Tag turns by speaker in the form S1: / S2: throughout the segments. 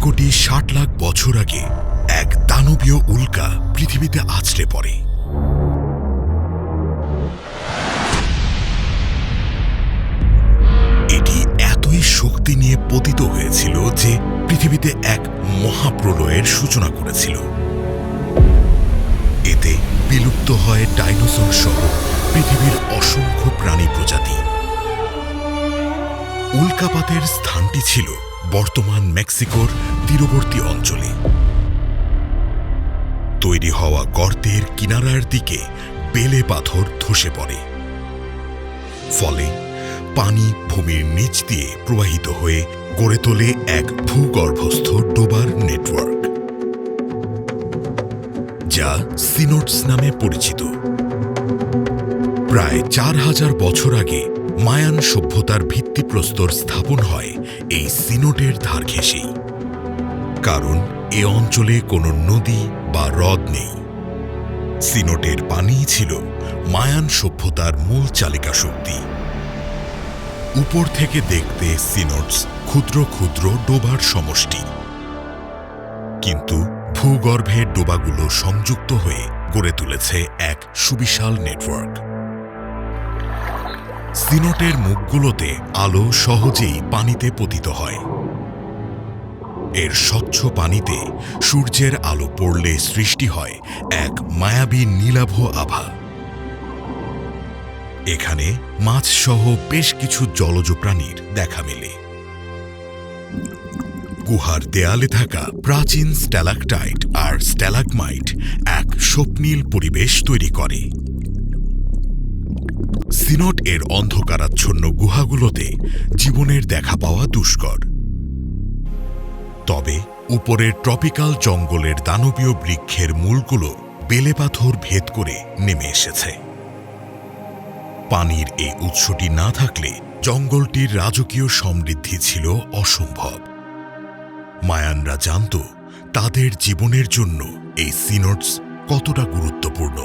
S1: কোটি ষাট লাখ বছর আগে এক দানবীয় উল্কা পৃথিবীতে আছড়ে পড়ে। এটি এতই শক্তি নিয়ে পতিত হয়েছিল যে পৃথিবীতে এক মহাপ্রলয়ের সূচনা করেছিল। এতে বিলুপ্ত হয় ডাইনোসর সহ পৃথিবীর অসংখ্য প্রাণী প্রজাতি। উল্কাপাতের স্থানটি ছিল বর্তমান মেক্সিকোর তীরবর্তী অঞ্চলে। তৈরি হওয়া গর্তের কিনারার দিকে বেলে পাথর ধসে পড়ে। ফলে পানি ভূমির নিচ দিয়ে প্রবাহিত হয়ে গড়ে তোলে এক ভূগর্ভস্থ ডোবার নেটওয়ার্ক, যা সিনোটস নামে পরিচিত। প্রায় চার হাজার বছর আগে মায়ান সভ্যতার ভিত্তিপ্রস্তর স্থাপন হয় এই সিনোটের ধার ঘেঁষেই কারণ এ অঞ্চলে কোনো নদী বা হ্রদ নেই। সিনোটের পানিই ছিল মায়ান সভ্যতার মূল চালিকা শক্তি। উপর থেকে দেখতে সিনোটস ক্ষুদ্র ক্ষুদ্র ডোবার সমষ্টি। কিন্তু ভূগর্ভের ডোবাগুলো সংযুক্ত হয়ে গড়ে তুলেছে এক সুবিশাল নেটওয়ার্ক। সিনোটের মুখগুলোতে আলো সহজেই পানিতে পতিত হয়। এর স্বচ্ছ পানিতে সূর্যের আলো পড়লে সৃষ্টি হয় এক মায়াবী নীলাভ আভা। এখানে মাছসহ বেশ কিছু জলজ প্রাণীর দেখা মেলে। গুহার দেয়ালে থাকা প্রাচীন স্ট্যালাকটাইট আর স্ট্যালাগমাইট এক স্বপ্নীল পরিবেশ তৈরি করে। সিনট এর অন্ধকারাচ্ছন্ন গুহাগুলোতে জীবনের দেখা পাওয়া দুষ্কর। তবে উপরের ট্রপিক্যাল জঙ্গলের দানবীয় বৃক্ষের মূলগুলো বেলে পাথর ভেদ করে নেমে এসেছে। পানির এই উৎসটি না থাকলে জঙ্গলটির রাজকীয় সমৃদ্ধি ছিল অসম্ভব। মায়ানরা জানত তাদের জীবনের জন্য এই সিনোটস কতটা গুরুত্বপূর্ণ।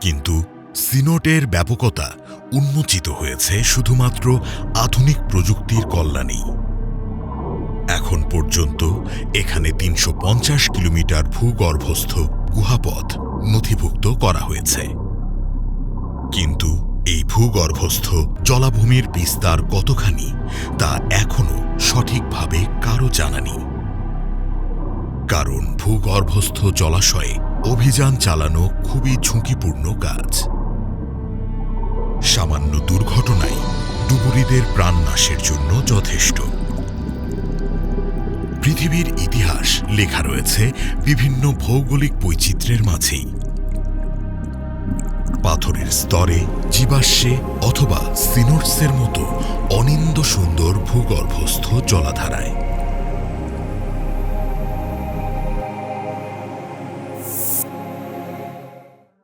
S1: কিন্তু সিনোটের ব্যাপকতা উন্মোচিত হয়েছে শুধুমাত্র আধুনিক প্রযুক্তির কল্যাণেই। এখন পর্যন্ত এখানে তিনশো পঞ্চাশ কিলোমিটার ভূগর্ভস্থ গুহাপথ নথিভুক্ত করা হয়েছে। কিন্তু এই ভূগর্ভস্থ জলাভূমির বিস্তার কতখানি, তা এখনও সঠিকভাবে কারও জানা নেই। কারণ ভূগর্ভস্থ জলাশয়ে অভিযান চালানো খুবই ঝুঁকিপূর্ণ কাজ। সামান্য দুর্ঘটনায় ডুবুরিদের প্রাণনাশের জন্য যথেষ্ট। পৃথিবীর ইতিহাস লেখা রয়েছে বিভিন্ন ভৌগোলিক বৈচিত্র্যের মাঝেই। পাথরের স্তরে, জীবাশ্মে অথবা সিনোটসের মতো অনিন্দ সুন্দর ভূগর্ভস্থ জলাধারায়।